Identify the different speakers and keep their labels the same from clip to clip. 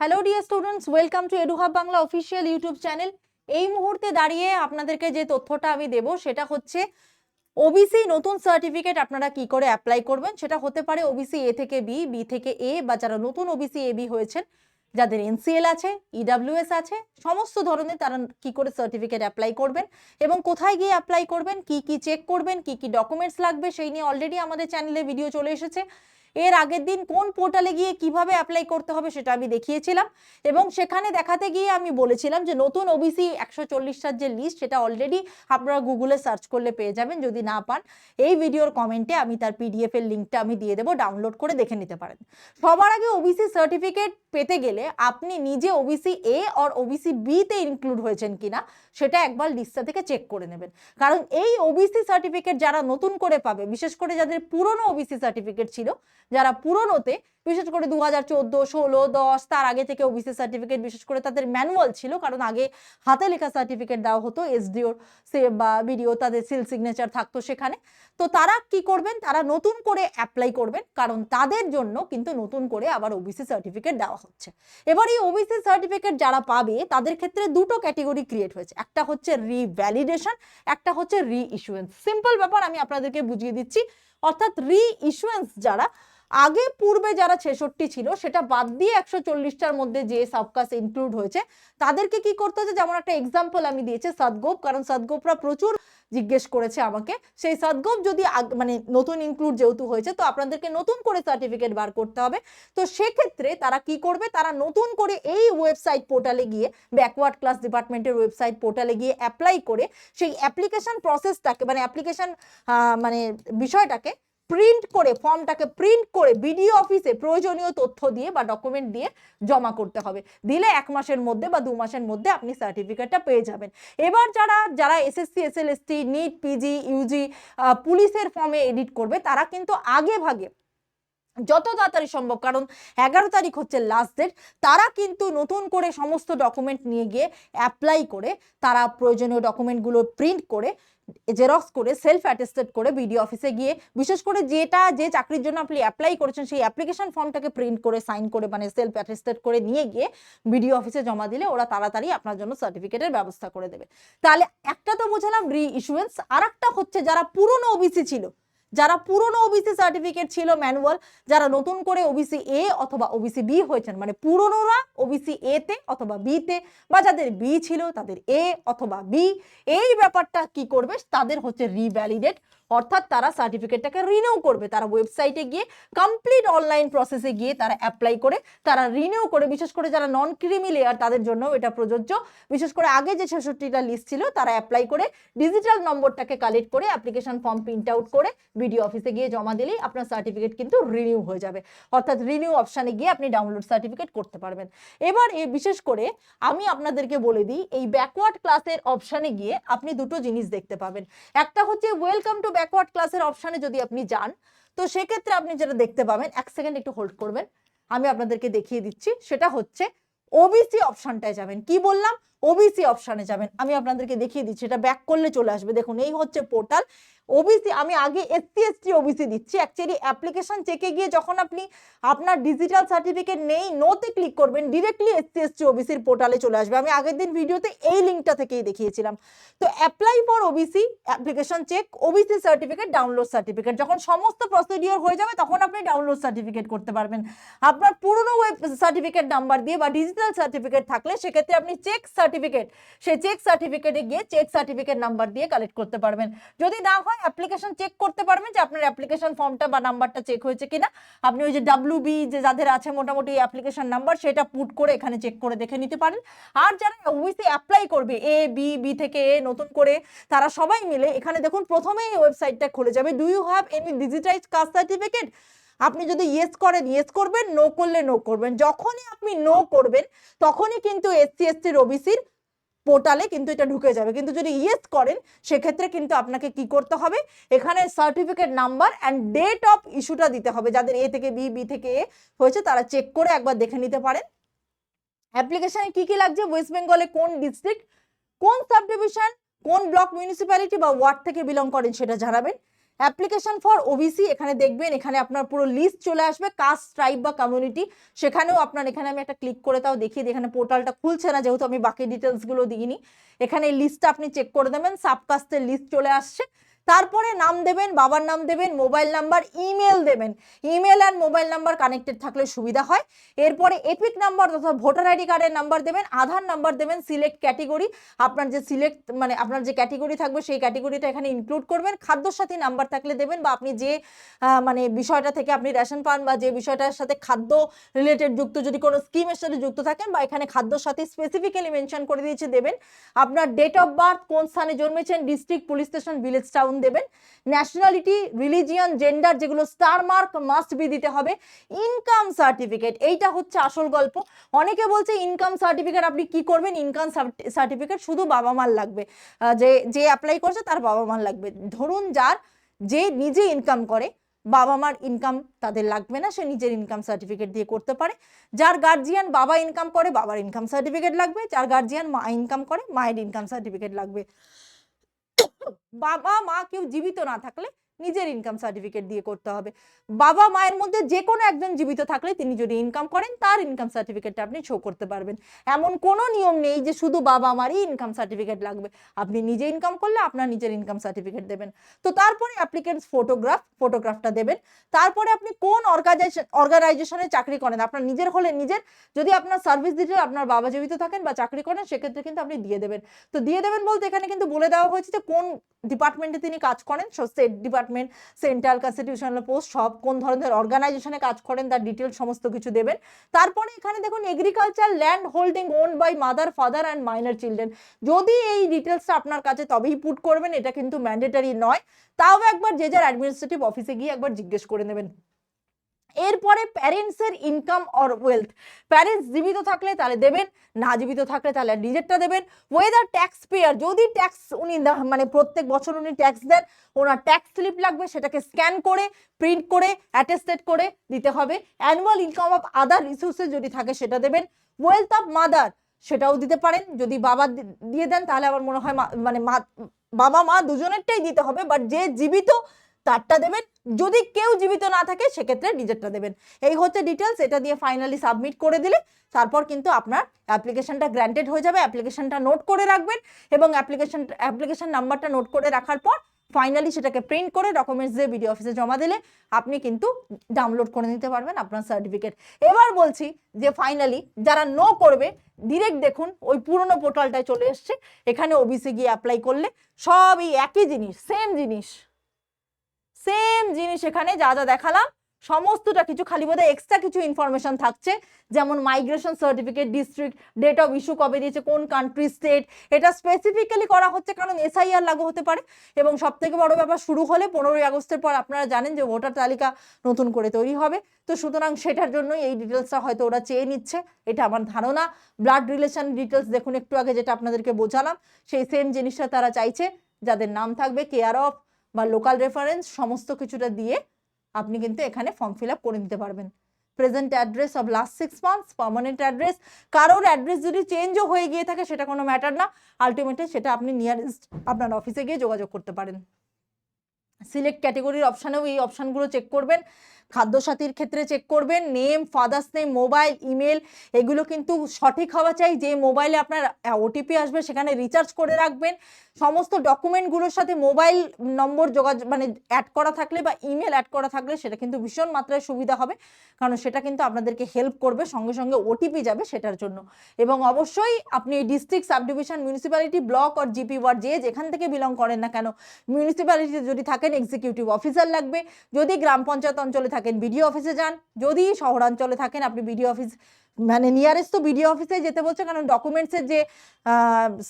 Speaker 1: Hello dear students welcome to Eduhub Bangla official YouTube channel এই মুহূর্তে দাঁড়িয়ে আপনাদেরকে যে তথ্যটা আমি দেব, সেটা হচ্ছে ওবিসি নতুন সার্টিফিকেট আপনারা কি করে অ্যাপ্লাই করবেন? সেটা হতে পারে ওবিসি এ থেকে বি বি থেকে এ বা যারা নতুন ওবিসি এ বি হয়েছেন, যাদের এনসিএল আছে ইডাব্লিউএস আছে, সমস্ত ধরনের তারা কি করে সার্টিফিকেট অ্যাপ্লাই করবেন এবং কোথায় গিয়ে অ্যাপ্লাই করবেন, কি কি চেক করবেন, কি কি ডকুমেন্টস লাগবে, সেই নিয়ে অলরেডি আমাদের চ্যানেলে ভিডিও চলে এসেছে। এর আগের দিন কোন পোর্টালে গিয়ে কীভাবে অ্যাপ্লাই করতে হবে সেটা আমি দেখিয়েছিলাম এবং সেখানে দেখাতে গিয়ে আমি বলেছিলাম যে নতুন ওবিসি একশো চল্লিশটার যে লিস্ট সেটা অলরেডি আপনারা গুগলে সার্চ করলে পেয়ে যাবেন, যদি না পান এই ভিডিওর কমেন্টে আমি তার পিডিএফ এর লিঙ্কটা আমি দিয়ে দেবো ডাউনলোড করে দেখে নিতে পারেন। সবার আগে ওবিসি সার্টিফিকেট পেতে গেলে আপনি নিজে ওবিসি এ আর ওবিসি বিতে ইনক্লুড হয়েছেন কিনা সেটা একবার লিস্টটা থেকে চেক করে নেবেন। কারণ এই ওবিসি সার্টিফিকেট যারা নতুন করে পাবে, বিশেষ করে যাদের পুরনো ওবিসি সার্টিফিকেট ছিল, যারা পুরনোতে, বিশেষ করে দু হাজার চোদ্দ, ষোলো, দশ, তার আগে থেকে ওবিসি সার্টিফিকেট বিশেষ করে তাদের ম্যানুয়াল ছিল, কারণ আগে হাতে লেখা সার্টিফিকেট দেওয়া হতো এসডিওর বা বিডিও তাদের সিল সিগনেচার থাকতো সেখানে। তো তারা কি করবেন? তারা নতুন করে অ্যাপ্লাই করবেন, কারণ তাদের জন্য কিন্তু নতুন করে আবার ওবিসি সার্টিফিকেট দেওয়া হচ্ছে। এবার এই ওবিসি সার্টিফিকেট যারা পাবে, তাদের ক্ষেত্রে দুটো ক্যাটেগরি ক্রিয়েট হয়েছে। একটা হচ্ছে রিভ্যালিডেশন একটা হচ্ছে রি ইস্যুয়েন্স সিম্পল ব্যাপার আমি আপনাদেরকে বুঝিয়ে দিচ্ছি। অর্থাৎ রি ইস্যুয়েন্স যারা, আগে পূর্বে যারা ছেষট্টি ছিল, সেটা বাদ দিয়ে একশো চল্লিশটার মধ্যে যে সাবকাস ইনক্লুড হয়েছে, তাদেরকে কি করতে হচ্ছে? যেমন একটা এক্সাম্পল আমি দিয়েছি, সদগোপ, কারণ সদগোপরা প্রচুর জিজ্ঞেস করেছে আমাকে। সেই সাদগোপ যদি মানে নতুন ইনক্লুড যেহেতু হয়েছে, তো আপনাদেরকে নতুন করে সার্টিফিকেট বার করতে হবে। তো সেক্ষেত্রে তারা কি করবে? তারা নতুন করে এই ওয়েবসাইট পোর্টালে গিয়ে ব্যাকওয়ার্ড ক্লাস ডিপার্টমেন্টের ওয়েবসাইট পোর্টালে গিয়ে অ্যাপ্লাই করে, সেই অ্যাপ্লিকেশন প্রসেসটাকে মানে অ্যাপ্লিকেশন মানে বিষয়টাকে প্রিন্ট করে ফর্মটাকে প্রিন্ট করে বিডিও অফিসে প্রয়োজনীয় তথ্য দিয়ে বা ডকুমেন্ট দিয়ে জমা করতে হবে। দিলে এক মাসের মধ্যে বা দু মাসের মধ্যে আপনি সার্টিফিকেটটা পেয়ে যাবেন। এবার যারা যারা SSC SLST NEET PG UG পুলিশের ফর্মে এডিট করবে, তারা কিন্তু আগে ভাগে যত তাড়াতাড়ি সম্ভব, কারণ এগারো তারিখ হচ্ছে লাস্ট ডেট তারা কিন্তু নতুন করে সমস্ত ডকুমেন্ট নিয়ে গিয়ে অ্যাপ্লাই করে, তারা প্রয়োজনীয় ডকুমেন্টগুলো প্রিন্ট করে জেরক্স করে সেলফ অ্যাটেস্টেড করে বিডিও অফিসে গিয়ে, বিশেষ করে যেটা, যে চাকরির জন্য আপনি অ্যাপ্লাই করেছেন, সেই অ্যাপ্লিকেশন ফর্মটাকে প্রিন্ট করে সাইন করে মানে সেলফ অ্যাটেস্টেড করে নিয়ে গিয়ে বিডিও অফিসে জমা দিলে ওরা তাড়াতাড়ি আপনার জন্য সার্টিফিকেটের ব্যবস্থা করে দেবে। তাহলে একটা তো বুঝলাম রি ইস্যুয়েন্স আর হচ্ছে যারা পুরনো ওবিসি ছিল যারা পুরনো ওবিসি সার্টিফিকেট ছিল ম্যানুয়াল যারা নতুন করে ওবিসি এ অথবা ওবিসি বি হয়েছেন মানে পুরনোরা ওবিসি এ তে অথবা বি তে, বা যাদের বি ছিল তাদের এ অথবা বি এই ব্যাপারটা কি করবে? তাদের হচ্ছে রিভ্যালিডেট অর্থাৎ তারা সার্টিফিকেটটাকে রিনিউ করবে। তারা ওয়েবসাইটে গিয়ে কমপ্লিট অনলাইন প্রসেসে গিয়ে তারা অ্যাপ্লাই করে, তারা রিনিউ করে, বিশেষ করে যারা নন ক্রিমি লেয়ার তাদের জন্য এটা প্রযোজ্য। বিশেষ করে আগে যে ছেষট্টিটা লিস্ট ছিল, তারা অ্যাপ্লাই করে ডিজিটাল নম্বরটাকে কালেক্ট করে অ্যাপ্লিকেশন ফর্ম প্রিন্ট আউট করে বিডিও অফিসে গিয়ে জমা দিলেই আপনার সার্টিফিকেট কিন্তু রিনিউ হয়ে যাবে। অর্থাৎ রিনিউ অপশানে গিয়ে আপনি ডাউনলোড সার্টিফিকেট করতে পারবেন। এবার এ বিশেষ করে আমি আপনাদেরকে বলে দিই, এই ব্যাকওয়ার্ড ক্লাসের অপশানে গিয়ে আপনি দুটো জিনিস দেখতে পাবেন। একটা হচ্ছে ওয়েলকাম টু ব্যাকওয়ার্ড ক্লাসের অপশানে যদি আপনি যান, তো সেক্ষেত্রে আপনি যেটা দেখতে পাবেন, এক সেকেন্ড একটু হোল্ড করবেন, আমি আপনাদেরকে দেখিয়ে দিচ্ছি, সেটা হচ্ছে ওবিসি অপশানটায় যাবেন। কি বললাম? ওবিসি অপশানে যাবেন। আমি আপনাদেরকে দেখিয়ে দিচ্ছি, এটা ব্যাক করলে চলে আসবে। দেখুন, এই হচ্ছে পোর্টাল ওবিসি আমি আগে এসসি এসটি ওবিসি দিচ্ছি। অ্যাকচুয়ালি অ্যাপ্লিকেশন চেকে গিয়ে যখন আপনি আপনার ডিজিটাল সার্টিফিকেট নেই নোতে ক্লিক করবেন ডিরেক্টলি এসসি এসটি ওবিসির পোর্টালে চলে আসবে। আমি আগের দিন ভিডিওতে এই লিঙ্কটা থেকেই দেখিয়েছিলাম। তো apply for OBC application check OBC certificate download certificate যখন সমস্ত প্রসিডিওর হয়ে যাবে, তখন আপনি ডাউনলোড সার্টিফিকেট করতে পারবেন। আপনার পুরনো ওয়েব সার্টিফিকেট নাম্বার দিয়ে বা ডিজিটাল সার্টিফিকেট থাকলে সেক্ষেত্রে আপনি চেক সার্টিফিকেট সেই চেক সার্টিফিকেটে গিয়ে চেক সার্টিফিকেট নাম্বার দিয়ে কালেক্ট করতে পারবেন। যদি না হয় অ্যাপ্লিকেশন চেক করতে পারবেন যে আপনার অ্যাপ্লিকেশন ফর্মটা বা নাম্বারটা চেক হয়েছে কিনা। আপনি ওই যে ডাব্লিউ বি যে যাদের আছে মোটামুটি অ্যাপ্লিকেশন নাম্বার সেটা পুট করে এখানে চেক করে দেখে নিতে পারেন। আর যারা ওবিসি অ্যাপ্লাই করবে এ বি বি থেকে এ নতুন করে, তারা সবাই মিলে এখানে দেখুন প্রথমেই ওয়েবসাইটটা খুলে যাবে। Do you have any digitise caste certificate আপনি যদি ইয়েস করেন ইয়েস করবেন নো করলে নো করবেন। যখনই আপনি নো করবেন, তখনই কিন্তু এসসি এসটির ওবিসির পোর্টালে কিন্তু এটা ঢুকে যাবে। কিন্তু যদি ইয়েস করেন, সেক্ষেত্রে কিন্তু আপনাকে কি করতে হবে? এখানে certificate number and date of ইস্যুটা দিতে হবে। যাদের এ থেকে বি বি থেকে এ হয়েছে, তারা চেক করে একবার দেখে নিতে পারেন। অ্যাপ্লিকেশানে কি কি লাগছে? ওয়েস্ট বেঙ্গলে কোন ডিস্ট্রিক্ট কোন সাব ডিভিশন কোন ব্লক মিউনিসিপ্যালিটি বা ওয়ার্ড থেকে বিলং করেন সেটা জানাবেন। অ্যাপ্লিকেশন ফর ওবিসি এখানে দেখবেন, এখানে আপনার পুরো লিস্ট চলে আসবে কাস্ট ট্রাইব বা কমিউনিটি সেখানেও আপনার, এখানে আমি একটা ক্লিক করে তাও দেখিয়ে এখানে পোর্টালটা খুলছে না, যেহেতু আমি বাকি ডিটেলসগুলো দিইনি। এখানে লিস্টটা আপনি চেক করে দেবেন সাবকাস্টের লিস্ট চলে আসছে। তারপরে নাম দেবেন, বাবার নাম দেবেন, মোবাইল নাম্বার, ইমেল দেবেন। Email and mobile number connected থাকলে সুবিধা হয়। এরপরে এপিক নাম্বার তথা ভোটার আইডি কার্ডের নাম্বার দেবেন, আধার নাম্বার দেবেন, সিলেক্ট ক্যাটেগরি। আপনার যে সিলেক্ট মানে আপনার যে ক্যাটেগরি থাকবে, সেই ক্যাটেগরিটা এখানে ইনক্লুড করবেন। খাদ্যর সাথে নাম্বার থাকলে দেবেন বা আপনি যে মানে বিষয়টা থেকে আপনি রেশন পান বা যে বিষয়টার সাথে খাদ্য রিলেটেড যুক্ত যদি কোনো স্কিমের সাথে যুক্ত থাকেন বা এখানে খাদ্যর সাথে স্পেসিফিক্যালি মেনশন করে দিয়েছে, দেবেন। আপনার ডেট অফ বার্থ কোন স্থানে জন্মেছেন district police station village town দেবেন। ন্যাশনালিটি রিলিজিয়ন জেন্ডার যেগুলো স্টার মার্ক মাস্ট বি দিতে হবে। ইনকাম সার্টিফিকেট এইটা হচ্ছে আসল গল্প। অনেকে বলছে ইনকাম সার্টিফিকেট আপনি কি করবেন? ইনকাম সার্টিফিকেট শুধু বাবা মার লাগবে। যে যে অ্যাপ্লাই করছে তার বাবা মার লাগবে। ধরুন যার, যে নিজে ইনকাম করে, বাবা মার ইনকাম তাদের লাগবে না, সে নিজের ইনকাম সার্টিফিকেট দিয়ে করতে পারে। যার গার্জিয়ান বাবা ইনকাম করে, বাবার ইনকাম সার্টিফিকেট লাগবে। যার গার্জিয়ান মা ইনকাম করে, মায়ের ইনকাম সার্টিফিকেট লাগবে। বাবা মা কেউ জীবিত না থাকলে নিজের ইনকাম সার্টিফিকেট দিয়ে করতে হবে। বাবা মায়ের মধ্যে যে কোনো একজন জীবিত থাকলে তিনি যদি ইনকাম করেন, তার ইনকাম সার্টিফিকেটটা আপনি শো করতে পারবেন। এমন কোনো নিয়ম নেই যে শুধু বাবা মারই ইনকাম সার্টিফিকেট লাগবে। আপনি নিজে ইনকাম করলে আপনার নিজের ইনকাম সার্টিফিকেট দেবেন। তো তারপরে অ্যাপ্লিকেন্টস ফটোগ্রাফ ফটোগ্রাফটা দেবেন। তারপরে আপনি কোন অর্গানাইজেশন অর্গানাইজেশনে চাকরি করেন? আপনার নিজের হলে নিজের। যদি আপনার সার্ভিস দিতে আপনার বাবা জীবিত থাকেন বা চাকরি করেন, সেক্ষেত্রে কিন্তু আপনি দিয়ে দেবেন। তো দিয়ে দেবেন বলতে এখানে কিন্তু বলে দেওয়া হয়েছে যে কোন ডিপার্টমেন্টে তিনি কাজ করেন, so state department central constitutional post, সব কোন ধরনের অর্গানাইজেশনে কাজ করেন, তার ডিটেল সমস্ত কিছু দেবেন। তারপরে এখানে দেখুন agriculture land holding own by mother father and minor children যদি এই ডিটেলসটা আপনার কাছে তবেই পুট করবেন, এটা কিন্তু ম্যান্ডেটারি নয়। তাও একবার যে যার অ্যাডমিনিস্ট্রেটিভ অফিসে গিয়ে একবার জিজ্ঞেস করে নেবেন। এরপরে প্যারেন্টসের ইনকাম অর ওয়েলথ প্যারেন্টস জীবিত থাকলে তাহলে দেবেন, না জীবিত থাকলে তাহলে নিজেরটা দেবেন। ওয়েদার ট্যাক্স পেয়ার যদি ট্যাক্স উনি মানে প্রত্যেক বছর উনি ট্যাক্স দেন, ওনার ট্যাক্স স্লিপ লাগবে, সেটাকে স্ক্যান করে প্রিন্ট করে অ্যাটেস্টেড করে দিতে হবে। Annual income of other resources যদি থাকে, সেটা দেবেন। ওয়েলথ অফ মাদার সেটাও দিতে পারেন। যদি বাবা দিয়ে দেন, তাহলে আমার মনে হয় মানে মা বাবা মা দুজনেরটাই দিতে হবে। বাট যে জীবিত তারটা দেবেন। যদি কেউ জীবিত না থাকে, সেক্ষেত্রে নিজেরটা দেবেন। এই হচ্ছে ডিটেলস এটা দিয়ে ফাইনালি সাবমিট করে দিলে, তারপর কিন্তু আপনার অ্যাপ্লিকেশনটা গ্র্যান্টেড হয়ে যাবে। অ্যাপ্লিকেশনটা নোট করে রাখবেন এবং অ্যাপ্লিকেশন অ্যাপ্লিকেশন নাম্বারটা নোট করে রাখার পর ফাইনালি সেটাকে প্রিন্ট করে ডকুমেন্টস দিয়ে বিডিও অফিসে জমা দিলে, আপনি কিন্তু ডাউনলোড করে নিতে পারবেন আপনার সার্টিফিকেট এবার বলছি যে ফাইনালি যারা নো করবে ডিরেক্ট দেখুন, ওই পুরনো পোর্টালটায় চলে এসছে। এখানে ওবিসি গিয়ে অ্যাপ্লাই করলে সব এই একই জিনিস সেম জিনিস। সেম জিনিস এখানে যা যা দেখালাম, সমস্তটা কিছু খালি বোধহয় এক্সট্রা কিছু ইনফরমেশন থাকছে, যেমন migration certificate district date of issue কবে দিয়েছে, কোন কান্ট্রি স্টেট এটা স্পেসিফিক্যালি করা হচ্ছে কারণ এসআইআর লাগু হতে পারে। এবং সব থেকে বড় ব্যাপার, শুরু হলে পনেরোই আগস্টের পর আপনারা জানেন যে ভোটার তালিকা নতুন করে তৈরি হবে। তো সুতরাং সেটার জন্যই এই ডিটেলসটা হয়তো ওরা চেয়ে নিচ্ছে, এটা আমার ধারণা। ব্লাড রিলেশন ডিটেলস দেখুন একটু আগে যেটা আপনাদেরকে বোঝালাম, সেই সেম জিনিসটা তারা চাইছে, যাদের নাম থাকবে কেয়ার অফ বা লোকাল রেফারেন্স সমস্ত কিছুটা দিয়ে আপনি কিন্তু এখানে ফর্ম ফিল আপ করে নিতে পারবেন। Present address of last six months permanent address কারোর অ্যাড্রেস যদি চেঞ্জও হয়ে গিয়ে থাকে সেটা কোনো ম্যাটার না। আলটিমেটলি সেটা আপনি নিয়ারেস্ট আপনার অফিসে গিয়ে যোগাযোগ করতে পারেন। সিলেক্ট ক্যাটেগরির অপশানেও এই অপশানগুলো চেক করবেন। খাদ্যসাথীর ক্ষেত্রে চেক করবেন। Name father's name mobile email এগুলো কিন্তু সঠিক হওয়া চাই। যে মোবাইলে আপনার ওটিপি আসবে সেখানে রিচার্জ করে রাখবেন। সমস্ত ডকুমেন্টগুলোর সাথে মোবাইল নম্বর যোগাযোগ মানে অ্যাড করা থাকলে বা ইমেল অ্যাড করা থাকলে সেটা কিন্তু ভীষণ মাত্রায় সুবিধা হবে। কারণ সেটা কিন্তু আপনাদেরকে হেল্প করবে, সঙ্গে সঙ্গে ওটিপি যাবে সেটার জন্য। এবং অবশ্যই আপনি ডিস্ট্রিক্ট সাবডিভিশন মিউনিসিপ্যালিটি ব্লক আর জিপি ওয়ার্ড যে যেখান থেকে বিলং করেন না কেন মিউনিসিপ্যালিটিতে যদি থাকেন এক্সিকিউটিভ অফিসার লাগবে। যদি গ্রাম পঞ্চায়েত অঞ্চলে থাকেন বিডিও অফিসে যান। যদি শহরাঞ্চলে থাকেন, আপনি বিডিও অফিস মানে নিয়ারেস্ট তো বিডিও অফিসে যেতে বলছে কারণ ডকুমেন্টসের যে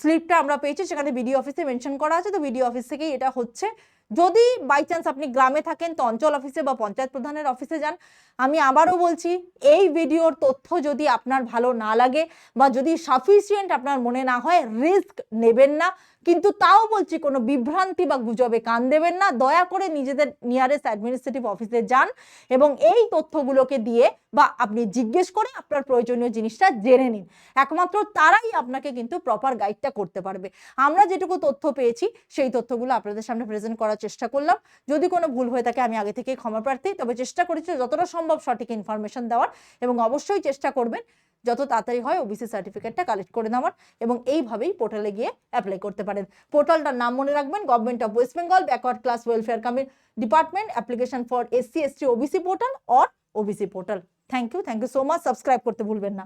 Speaker 1: স্লিপটা আমরা পেয়েছি, সেখানে বিডিও অফিসে মেনশন করা আছে। তো বিডিও অফিস থেকেই এটা হচ্ছে। যদি বাই চান্স আপনি গ্রামে থাকেন, তো অঞ্চল অফিসে বা পঞ্চায়েত প্রধানের অফিসে যান। আমি আবারও বলছি, এই ভিডিওর তথ্য যদি আপনার ভালো না লাগে বা যদি সাফিসিয়েন্ট আপনার মনে না হয় রিস্ক নেবেন না। কিন্তু তাও বলছি কোনো বিভ্রান্তি বা গুজবে কান দেবেন না। দয়া করে নিজেদের নিয়ারেস্ট অ্যাডমিনিস্ট্রেটিভ অফিসে যান এবং এই তথ্যগুলোকে দিয়ে বা আপনি জিজ্ঞেস করে আপনার প্রয়োজনীয় জিনিসটা জেনে নিন। একমাত্র তারাই আপনাকে কিন্তু প্রপার গাইডটা করতে পারবে। আমরা যেটুকু তথ্য পেয়েছি, সেই তথ্যগুলো আপনাদের সামনে প্রেজেন্ট করার চেষ্টা করলাম। যদি কোনো ভুল হয়ে থাকে, আমি আগে থেকেই ক্ষমা প্রার্থী। তবে চেষ্টা করেছি যতটা সম্ভব সঠিক ইনফরমেশন দেওয়ার এবং অবশ্যই চেষ্টা করবেন। যত তাড়াতাড়ি হয় ওবিসি সার্টিফিকেটটা কালেক্ট করে নেওয়ার এবং এইভাবেই পোর্টালে গিয়ে অ্যাপ্লাই করতে পারেন। পোর্টালটার নাম মনে রাখবেন government of West Bengal backward class welfare কামি department application for SC ST OBC portal or OBC portal thank you thank you so much subscribe করতে ভুলবেন না।